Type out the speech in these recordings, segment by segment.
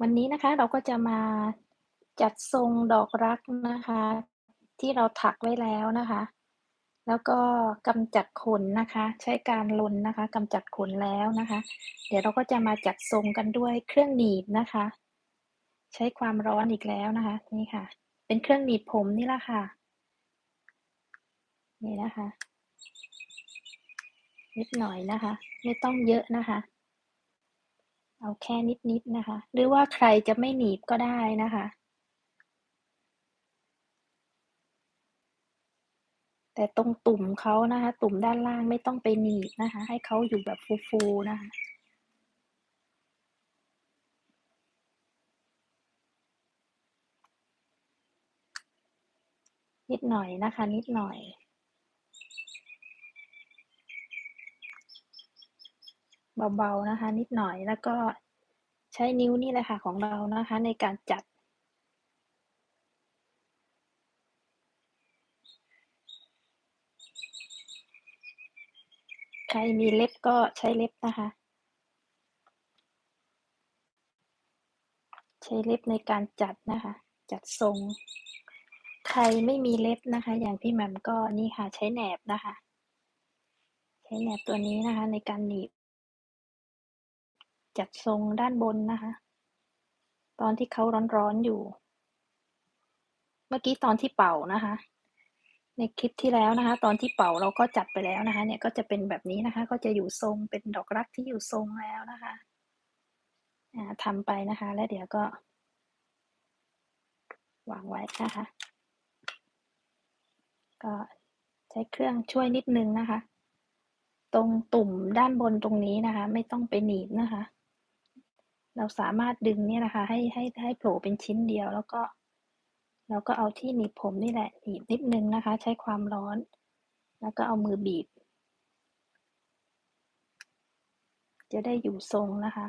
วันนี้นะคะเราก็จะมาจัดทรงดอกรักนะคะ ที่เราถักไว้แล้วนะคะ แล้วก็กำจัดขนนะคะ ใช้การลนนะคะกำจัดขนแล้วนะคะ เดี๋ยวเราก็จะมาจัดทรงกันด้วยเครื่องหนีบนะคะ ใช้ความร้อนอีกแล้วนะคะ นี่ค่ะ เป็นเครื่องหนีบผมนี่แหละค่ะ นี่นะคะ นิดหน่อยนะคะ ไม่ต้องเยอะนะคะ เอาแค่นิดๆนะคะ หรือว่าใครจะไม่หนีบก็ได้นะคะ แต่ตรงตุ่มเขานะคะ ตุ่มด้านล่างไม่ต้องไปหนีบนะคะ ให้เขาอยู่แบบฟูๆนะคะนิดหน่อยนะคะ นิดหน่อย เบาๆนะคะ นิดหน่อยแล้วก็ใช้นิ้วนี่แหละค่ะของเรานะคะ ในการจัด ใครมีเล็บก็ใช้เล็บนะคะ ใช้เล็บในการจัดนะคะ จัดทรง ใครไม่มีเล็บนะคะ อย่างพี่แหม่มก็นี่ค่ะใช้แหนบนะคะ ใช้แหนบตัวนี้นะคะในการหนีบ จัดทรงด้านบนนะคะ ตอนที่เขาร้อนๆอยู่ เมื่อกี้ตอนที่เป่านะคะ ในคลิปที่แล้วนะคะ ตอนที่เป่าเราก็จัดไปแล้วนะคะ เนี่ยก็จะเป็นแบบนี้นะคะ ก็จะอยู่ทรงเป็นดอกรักที่อยู่ทรงแล้วนะคะทำไปนะคะ แล้วเดี๋ยวก็ วางไว้นะคะ ก็ใช้เครื่องช่วยนิดนึงนะคะ ตรงตุ่มด้านบนตรงนี้นะคะ ไม่ต้องไปหนีบนะคะ เราสามารถดึงเนี่ยนะคะ ให้ให้ให้โผล่เป็นชิ้นเดียว แล้วก็เราก็เอาที่หนีบผมนี่แหละหนีบนิดนึงนะคะ ใช้ความร้อน แล้วก็เอามือบีบ จะได้อยู่ทรงนะคะ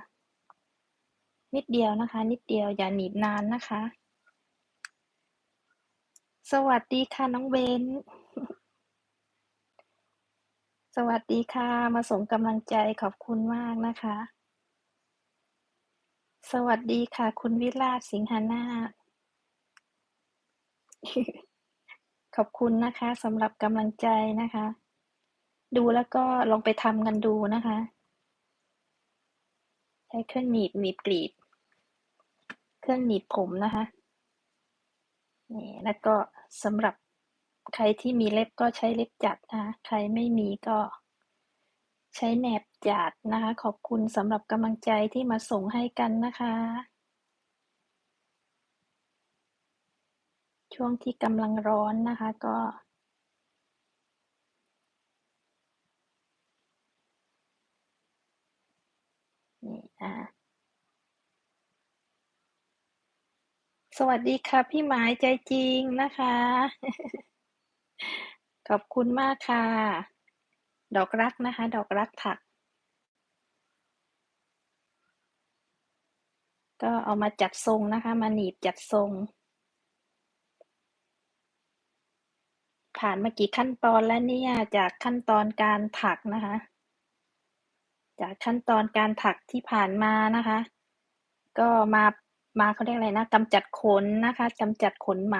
นิดเดียวนะคะ นิดเดียวอย่าหนีบนานนะคะ สวัสดีค่ะน้องเบนสวัสดีค่ะ มาส่งกำลังใจขอบคุณมากนะคะ สวัสดีค่ะ คุณวิลาศ สิงหานาขอบคุณนะคะสำหรับกำลังใจนะคะ ดูแล้วก็ลองไปทำกันดูนะคะ ใช้เครื่องหนีบหนีบกรีบ เครื่องหนีบผมนะคะนี่แล้วก็สำหรับใครที่มีเล็บก็ใช้เล็บจัดนะ ใครไม่มีก็ ใช้แหนบจัดนะคะ ขอบคุณสำหรับกำลังใจที่มาส่งให้กันนะคะ ช่วงที่กำลังร้อนนะคะก็นี่อ่าสวัสดีค่ะ พี่หมายใจจริงนะคะ ขอบคุณมากค่ะ ดอกรักนะคะ ดอกรักถัก ก็เอามาจัดทรงนะคะ มาหนีบจัดทรง ผ่านมากี่ขั้นตอนแล้วเนี่ย จากขั้นตอนการถักนะคะ จากขั้นตอนการถักที่ผ่านมานะคะ ก็มา มาเขาเรียกอะไรนะกำจัดขนนะคะกำจัดขนไหม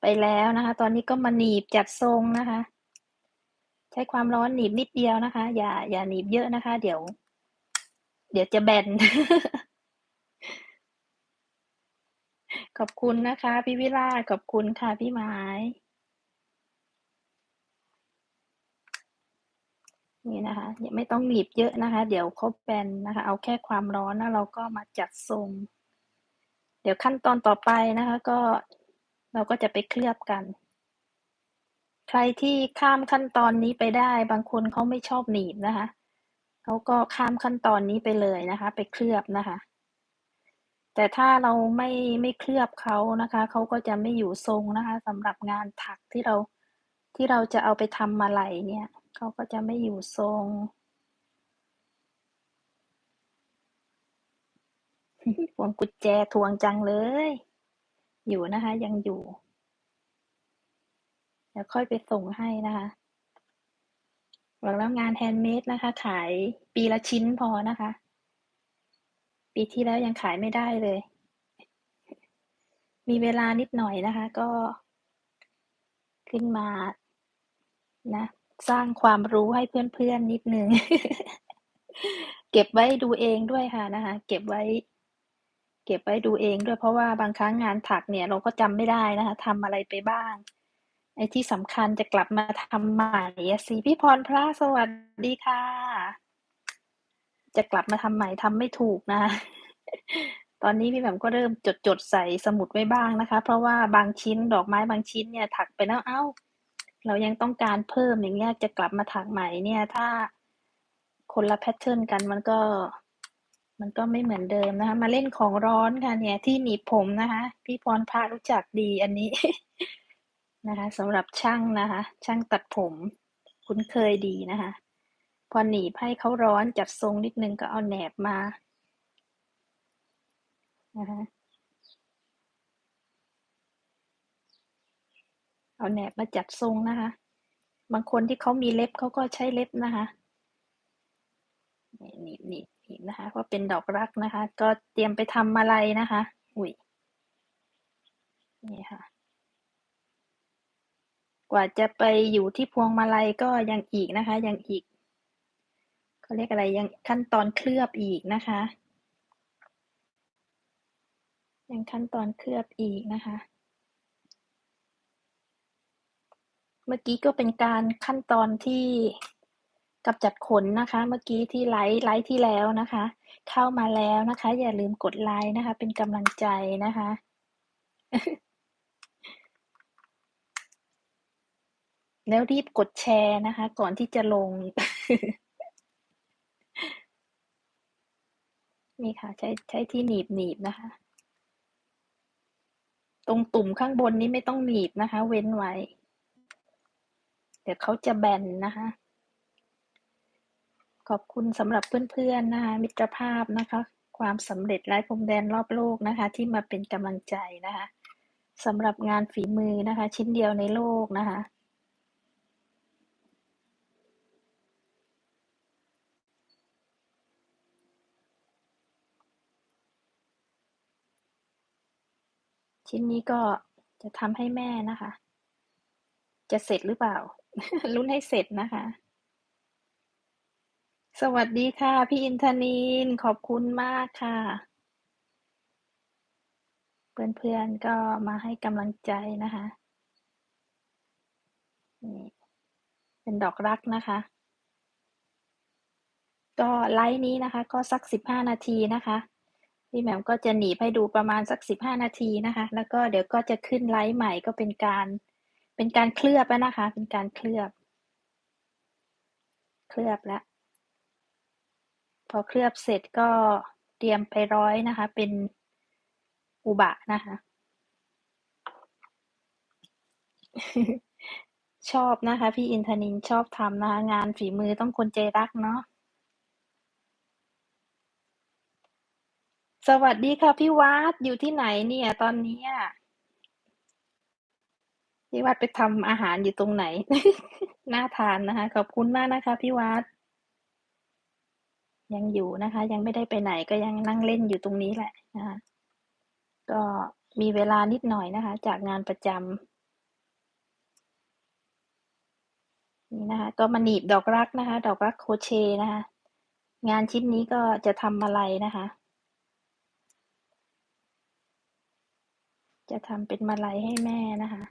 ไปแล้วนะคะ ตอนนี้ก็มาหนีบจัดทรงนะคะ ใช้ความร้อนหนีบนิดเดียวนะคะ อย่าอย่าหนีบเยอะนะคะ เดี๋ยว เดี๋ยวจะแบน ขอบคุณนะคะ พี่วิลาขอบคุณค่ะพี่ไม้นี่นะคะยังไม่ต้องหนีบเยอะนะคะ เดี๋ยวเขาแบนนะคะ เอาแค่ความร้อนแล้วเราก็มาจัดทรง เดี๋ยวขั้นตอนต่อไปนะคะ ก็เราก็จะไปเคลือบกัน ใครที่ข้ามขั้นตอนนี้ไปได้ บางคนเขาไม่ชอบหนีบนะคะเขาก็ข้ามขั้นตอนนี้ไปเลยนะคะ ไปเคลือบนะคะ แต่ถ้าเราไม่ไม่เคลือบเขานะคะเขาก็จะไม่อยู่ทรงนะคะสำหรับงานถักที่เราที่เราจะเอาไปทำมาไหลเนี่ยเขาก็จะไม่อยู่ทรงพวงกุญแจทวงจังเลย อยู่นะคะ ยังอยู่ เดี๋ยวค่อยไปส่งให้นะคะบอกแล้วงานแฮนด์เมดนะคะ ขายปีละชิ้นพอนะคะ ปีที่แล้วยังขายไม่ได้เลย มีเวลานิดหน่อยนะคะ ก็ ขึ้นมานะ สร้างความรู้ให้เพื่อนๆนนิดนึง เก็บไว้ดูเองด้วยค่ะนะคะ เก็บไว้ เก็บไว้ดูเองด้วยเพราะว่าบางครั้งงานถักเนี่ย เราก็จำไม่ได้นะคะทำอะไรไปบ้าง ไอ้ที่สำคัญจะกลับมาทำใหม่สิพี่พรพระสวัสดีค่ะ จะกลับมาทำใหม่ทำไม่ถูกนะ ตอนนี้พี่แหม่มก็เริ่มจดๆใส่สมุดไว้บ้างนะคะ เพราะว่าบางชิ้นดอกไม้บางชิ้นเนี่ยถักไปแล้วเอ้า เรายังต้องการเพิ่มอย่างเงี้ยจะกลับมาถักใหม่เนี่ย ถ้าคนละแพตเทิร์นกันมันก็มันก็ไม่เหมือนเดิมนะคะ มาเล่นของร้อนค่ะเนี่ยที่หนีบผมนะคะ พี่พรพระรู้จักดีอันนี้ นะคะสำหรับช่างนะคะ ช่างตัดผมคุ้นเคยดีนะคะ พอหนีบให้เขาร้อนจัดทรงนิดนึงก็เอาแหนบมานะคะเอาแหนบมาจัดทรงนะคะ บางคนที่เขามีเล็บเขาก็ใช้เล็บนะคะนี่หนีบหนีบหนีบนะคะเพราะเป็นดอกรักนะคะ ก็เตรียมไปทำมาลัยนะคะ อุ๊ยนี่ค่ะ กว่าจะไปอยู่ที่พวงมาลัยก็ยังอีกนะคะ ยังอีกเขาเรียกอะไรยังขั้นตอนเคลือบอีกนะคะ ยังขั้นตอนเคลือบอีกนะคะ เมื่อกี้ก็เป็นการขั้นตอนที่กำจัดขนนะคะ เมื่อกี้ที่ไลฟ์ไลฟ์ที่แล้วนะคะ เข้ามาแล้วนะคะ อย่าลืมกดไลค์นะคะ เป็นกำลังใจนะคะ แล้วรีบกดแชร์นะคะ ก่อนที่จะลง นี่ค่ะ ใช้ใช้ที่หนีบหนีบนะคะ ตรงตุ่มข้างบนนี้ไม่ต้องหนีบนะคะ เว้นไว้ เดี๋ยวเขาจะแบนนะคะ ขอบคุณสำหรับเพื่อนๆนะคะ มิตรภาพนะคะ ความสำเร็จไร้พรมแดนรอบโลกนะคะ ที่มาเป็นกำลังใจนะคะสำหรับงานฝีมือนะคะ ชิ้นเดียวในโลกนะคะ ชิ้นนี้ก็จะทำให้แม่นะคะ จะเสร็จหรือเปล่า ลุ้นให้เสร็จนะคะ สวัสดีค่ะ พี่อินทนินขอบคุณมากค่ะ เพื่อนๆก็มาให้กำลังใจนะคะนี่เป็นดอกรักนะคะ ก็ไลฟ์นี้นะคะ ก็สักสิบห้านาทีนะคะ พี่แหม่มก็จะหนีให้ดูประมาณสักสิบห้านาทีนะคะ แล้วก็เดี๋ยวก็จะขึ้นไลฟ์ใหม่ก็เป็นการ เป็นการเคลือบแล้วนะคะ เป็นการเคลือบ เคลือบแล้ว พอเคลือบเสร็จก็เตรียมไปร้อยนะคะ เป็นอุบะนะคะ ชอบนะคะ พี่อินทนินชอบทำนะคะ งานฝีมือต้องคนใจรักเนาะ สวัสดีค่ะพี่วัด อยู่ที่ไหนเนี่ยตอนเนี้ย พี่วัดไปทำอาหารอยู่ตรงไหน น่าทานนะคะ ขอบคุณมากนะคะพี่วัด ยังอยู่นะคะ ยังไม่ได้ไปไหน ก็ยังนั่งเล่นอยู่ตรงนี้แหละนะคะ ก็มีเวลานิดหน่อยนะคะ จากงานประจำ นี่นะคะ ก็มาหนีบดอกรักนะคะ ดอกรักโครเชต์นะคะ งานชิ้นนี้ก็จะทำอะไรนะคะ จะทำเป็นมาลัยให้แม่นะคะ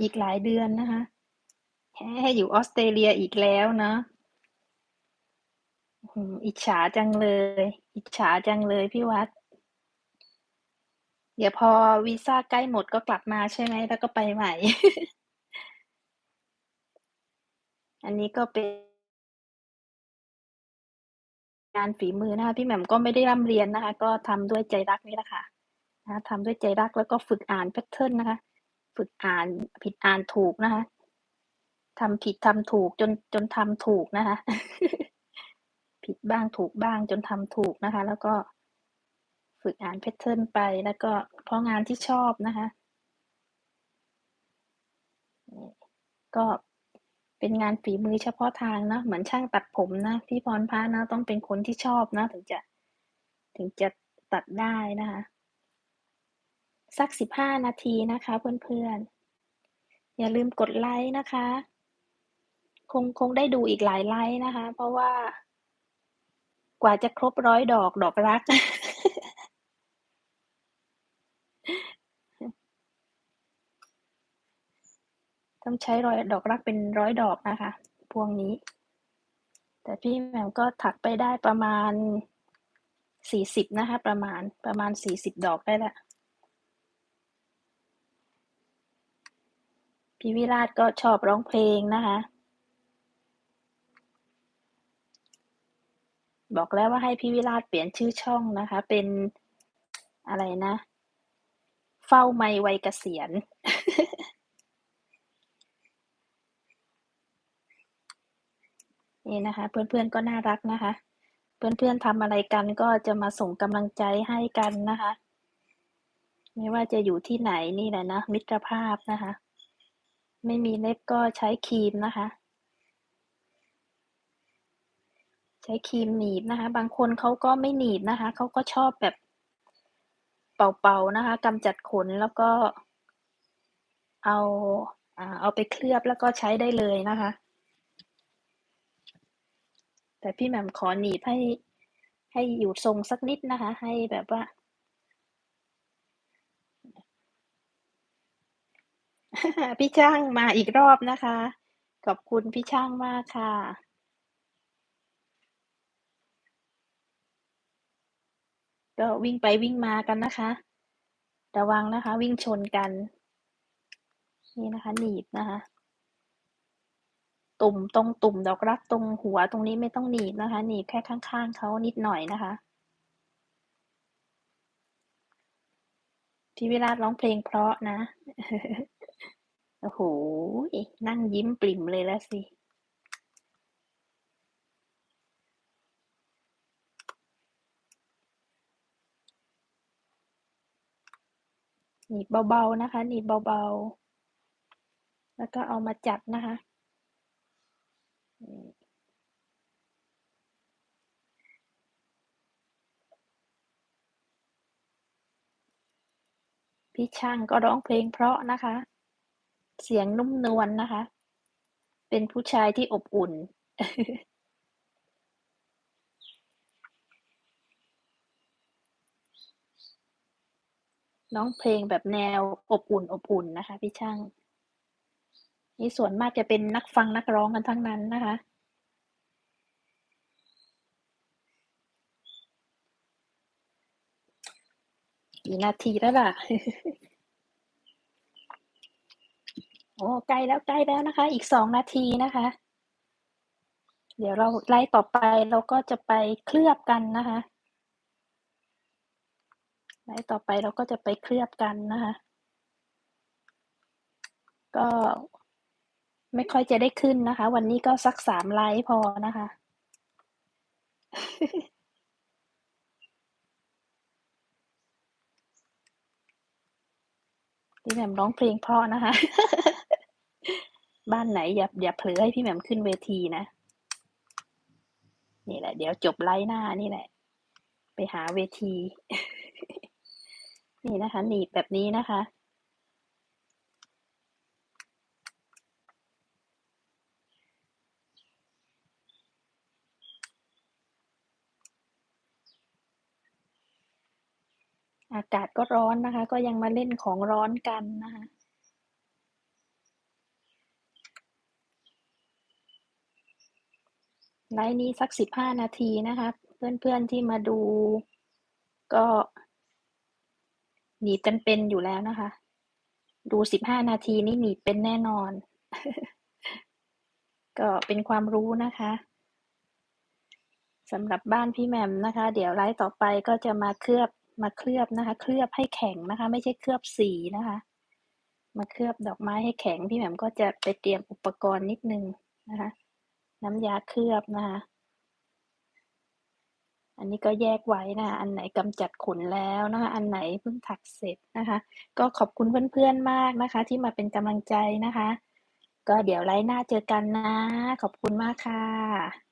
อีกหลายเดือนนะคะให้อยู่ออสเตรเลียอีกแล้วเนาะอิจฉาจังเลย อิจฉาจังเลยพี่วัด เดี๋ยวพอวีซ่าใกล้หมดก็กลับมาใช่ไหมแล้วก็ไปใหม่ อันนี้ก็เป็น งานฝีมือนะคะพี่แหม่มก็ไม่ได้ร่ำเรียนนะคะ ก็ทำด้วยใจรักนี่แหละค่ะนะทำด้วยใจรักแล้วก็ฝึกอ่านแพทเทิร์นนะคะ ฝึกอ่านผิดอ่านถูกนะคะทำผิดทำถูกจนจนทำถูกนะคะ ผิดบ้างถูกบ้างจนทำถูกนะคะ แล้วก็ฝึกอ่านแพทเทิร์นไปแล้วก็เพราะงานที่ชอบนะคะ ก็ เป็นงานฝีมือเฉพาะทางนะ เหมือนช่างตัดผมนะพี่พรพานะ ต้องเป็นคนที่ชอบนะ ถึงจะ ถึงจะตัดได้นะคะ สักสิบห้านาทีนะคะเพื่อนๆ อย่าลืมกดไลค์นะคะ คงคงได้ดูอีกหลายไลค์นะคะ เพราะว่ากว่าจะครบร้อยดอกดอกรัก ต้องใช้ร้อยดอกรักเป็นร้อยดอกนะคะ พวงนี้ แต่พี่แหม่มก็ถักไปได้ประมาณสี่สิบนะคะ ประมาณประมาณสี่สิบดอกได้ละพี่วิราชก็ชอบร้องเพลงนะคะ บอกแล้วว่าให้พี่วิราชเปลี่ยนชื่อช่องนะคะ เป็นอะไรนะ เฝ้าไม่วัยเกษียณ นี่นะคะ เพื่อนๆก็น่ารักนะคะ เพื่อนๆทำอะไรกันก็จะมาส่งกำลังใจให้กันนะคะ ไม่ว่าจะอยู่ที่ไหนนี่แหละนะมิตรภาพนะคะ ไม่มีเล็บก็ใช้ครีมนะคะ ใช้ครีมหนีบนะคะ บางคนเขาก็ไม่หนีบนะคะเขาก็ชอบแบบเป่าๆนะคะกำจัดขนแล้วก็เอาอ่าเอาไปเคลือบแล้วก็ใช้ได้เลยนะคะ แต่พี่แหม่มขอหนีบให้ให้อยู่ทรงสักนิดนะคะ ให้แบบว่า พี่ช่างมาอีกรอบนะคะ ขอบคุณพี่ช่างมากค่ะ ก็วิ่งไปวิ่งมากันนะคะ ระวังนะคะ วิ่งชนกัน นี่นะคะ หนีบนะคะ ตุ่มตรงตุ่มดอกรักตรงหัวตรงนี้ไม่ต้องหนีบนะคะหนีบแค่ข้างๆเขานิดหน่อยนะคะพี่วิราชร้องเพลงเพราะนะ โอ้โห นั่งยิ้มปริ่มเลยแล้วสิ หนีบเบาๆนะคะ หนีบเบาๆ แล้วก็เอามาจัดนะคะ พี่ช่างก็ร้องเพลงเพราะนะคะ เสียงนุ่มนวลนะคะ เป็นผู้ชายที่อบอุ่น น้องเพลงแบบแนวอบอุ่นอบอุ่นนะคะ พี่ช่าง นี่ส่วนมากจะเป็นนักฟังนักร้องกันทั้งนั้นนะคะ กี่นาทีแล้วล่ะ โอ้ใกล้แล้วใกล้แล้วนะคะ อีกสองนาทีนะคะ เดี๋ยวเราไล่ต่อไปเราก็จะไปเคลือบกันนะคะไล่ต่อไปเราก็จะไปเคลือบกันนะคะ ก็ ไม่ค่อยจะได้ขึ้นนะคะ วันนี้ก็สักสามไลฟ์พอนะคะ พี่แหม่มร้องเพลงเพราะนะคะ บ้านไหนอย่าอย่าเผลอให้พี่แหม่มขึ้นเวทีนะ นี่แหละ เดี๋ยวจบไลฟ์หน้านี่แหละ ไปหาเวที นี่นะคะ หนีบแบบนี้นะคะ อากาศก็ร้อนนะคะ ก็ยังมาเล่นของร้อนกันนะคะไลฟ์นี้สักสิบห้านาทีนะคะ เพื่อนๆที่มาดู ก็หนีบกันเป็นอยู่แล้วนะคะ ดูสิบห้านาทีนี่หนีบเป็นแน่นอน ก็เป็นความรู้นะคะสำหรับบ้านพี่แหม่มนะคะ เดี๋ยวไลฟ์ต่อไปก็จะมาเคลือบ มาเคลือบนะคะ เคลือบให้แข็งนะคะ ไม่ใช่เคลือบสีนะคะ มาเคลือบดอกไม้ให้แข็งพี่แหม่มก็จะไปเตรียมอุปกรณ์นิดนึงนะคะ น้ำยาเคลือบนะคะ อันนี้ก็แยกไว้นะคะอันไหนกำจัดขนแล้วนะคะ อันไหนเพิ่งถักเสร็จนะคะ ก็ขอบคุณเพื่อนๆมากนะคะ ที่มาเป็นกำลังใจนะคะ ก็เดี๋ยวไลฟ์หน้าเจอกันนะ ขอบคุณมากค่ะ